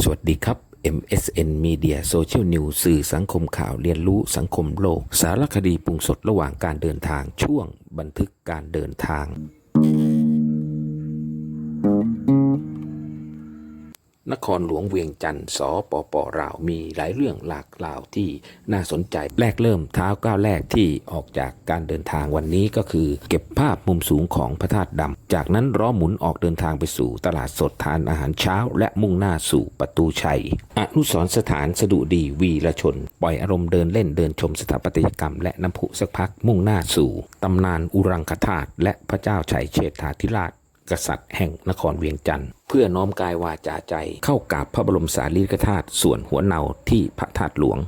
สวัสดีครับ MSN Media Social News สื่อสังคมข่าวเรียนรู้สังคมโลก สารคดีปรุงสดระหว่างการเดินทางช่วงบันทึกการเดินทาง นครหลวงเวียงจันทร์สปปราวมีหลายเรื่องหลากหลาวที่น่าสนใจแรกเริ่มเท้าก้าวแรกที่ออกจากการเดินทางวันนี้ก็คือ เก็บภาพมุมสูงของพระธาตุดำจากนั้นล้อหมุนออกเดินทางไปสู่ตลาดสดทานอาหารเช้า และมุ่งหน้าสู่ประตูชัย อนุสรสถานสดุดีวีรชน ปล่อยอารมณ์เดินเล่นเดินชมสถาปัตยกรรม และน้ำพุสักพักมุ่งหน้าสู่ตำนานอุรังคธาตุและพระเจ้าชัยเชษฐาธิราช กษัตริย์แห่งนครเวียงจันทร์เพื่อน้อมกายวาจาใจ เข้ากราบพระบรมสารีริกธาตุส่วนหัวเนาที่พระธาตุหลวง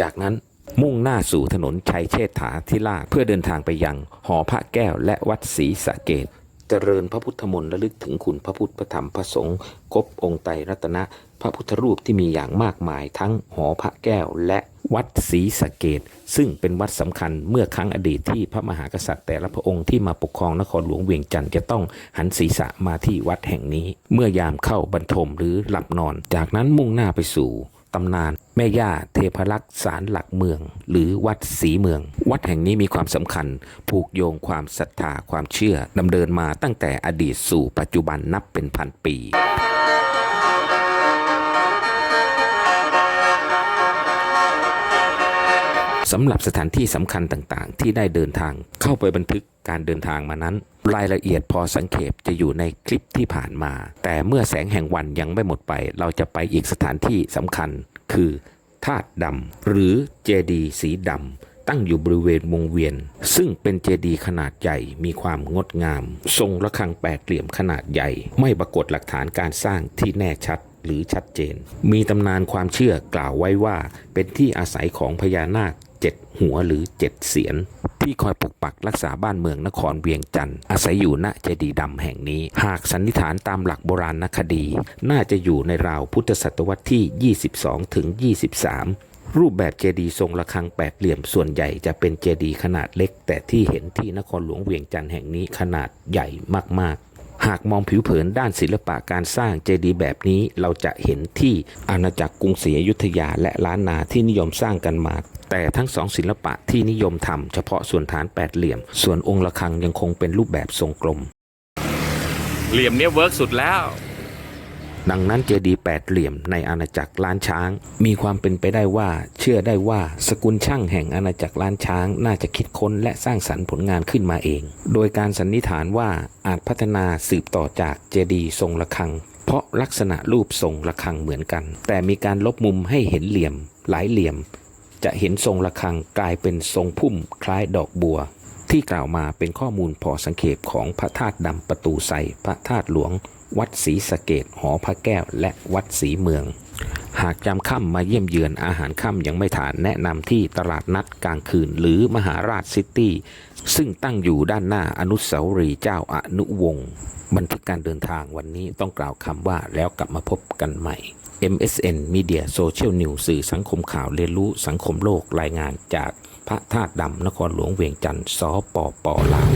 จากนั้นมุ่งหน้าสู่ถนนชัยเชษฐาธิราชเพื่อเดินทางไปยังหอพระแก้วและวัดศรีสะเกด เจริญพระพุทธมนต์ระลึกถึงคุณพระพุทธพระธรรมพระสงฆ์ครบองค์ไตรรัตนะ พระพุทธรูปที่มีอย่างมากมายทั้งหอพระแก้วและวัดศรีสะเกดซึ่งเป็นวัดสำคัญเมื่อครั้งอดีตที่พระมหากษัตริย์ แต่ละพระองค์ที่มาปกครองนครหลวงเวียงจันทร์จะต้องหันศีรษะมาที่วัดแห่งนี้ เมื่อยามเข้าบรรทมหรือหลับนอน จากนั้นมุ่งหน้าไปสู่ตำนาน แม่ย่าเทพรักษ์สารหลักเมือง หรือวัดศรีเมือง วัดแห่งนี้มีความสำคัญ ผูกโยงความศรัทธาความเชื่อดำเนินมาตั้งแต่อดีตสู่ปัจจุบันนับเป็นพันปีสำหรับสถานที่สำคัญต่างๆ ที่ได้เดินทางเข้าไปบันทึกการเดินทางมานั้น รายละเอียดพอสังเขปจะอยู่ในคลิปที่ผ่านมา แต่เมื่อแสงแห่งวันยังไม่หมดไป เราจะไปอีกสถานที่สำคัญ คือธาตุดำหรือเจดีสีดำตั้งอยู่บริเวณวงเวียน ซึ่งเป็นเจดีขนาดใหญ่มีความงดงาม ทรงระฆังแปดเหลี่ยมขนาดใหญ่ ไม่ปรากฏหลักฐานการสร้างที่แน่ชัดหรือชัดเจน มีตำนานความเชื่อกล่าวไว้ว่า เป็นที่อาศัยของพญานาค เจ็ดหัวหรือเจ็ดเสียน ที่คอยปกปักรักษาบ้านเมืองนครเวียงจันทร์อาศัยอยู่ณเจดีย์ดำแห่งนี้ หากสันนิษฐานตามหลักโบราณคดี น่าจะอยู่ในราวพุทธศตวรรษที่ 22ถึง23รูปแบบเจดีย์ทรงระฆังแปดเหลี่ยมส่วนใหญ่จะเป็นเจดีย์ขนาดเล็ก แต่ที่เห็นที่นครหลวงเวียงจันทร์แห่งนี้ขนาดใหญ่มาก หากมองผิวเผินด้านศิลปะการสร้างเจดีย์แบบนี้เราจะเห็นที่อาณาจักรกรุงศรีอยุธยาและล้านนาที่นิยมสร้างกันมา แต่ทั้งสองศิลปะที่นิยมทำเฉพาะส่วนฐานแปดเหลี่ยม ส่วนองค์ระฆังยังคงเป็นรูปแบบทรงกลม เหลี่ยมเนี้ยเวิร์กสุดแล้ว ดังนั้นเจดีย์แปดเหลี่ยมในอาณาจักรล้านช้าง มีความเป็นไปได้ว่า เชื่อได้ว่าสกุลช่างแห่งอาณาจักรล้านช้าง น่าจะคิดค้นและสร้างสรรค์ผลงานขึ้นมาเอง โดยการสันนิษฐานว่าอาจพัฒนาสืบต่อจากเจดีย์ทรงระฆัง เพราะลักษณะรูปทรงระฆังเหมือนกัน แต่มีการลบมุมให้เห็นเหลี่ยม หลายเหลี่ยม จะเห็นทรงระฆังกลายเป็นทรงพุ่มคล้ายดอกบัวที่กล่าวมาเป็นข้อมูลพอสังเขปของพระธาตุดำประตูใสพระธาตุหลวง วัดศรีสะเกดหอพระแก้ว และวัดศรีเมือง หากจำค่ำมาเยี่ยมเยือนอาหารค่ำยังไม่ทานแนะนำที่ตลาดนัดกลางคืนหรือมหาราชซิตี้ ซึ่งตั้งอยู่ด้านหน้าอนุสาวรีย์เจ้าอนุวงศ์บันทึกการเดินทางวันนี้ต้องกล่าวคำว่าแล้วกลับมาพบกันใหม่ MSN Media Social News สื่อสังคมข่าวเรียนรู้สังคมโลกรายงานจากพระธาตุดำนครหลวงเวียงจันทร์สปปลาว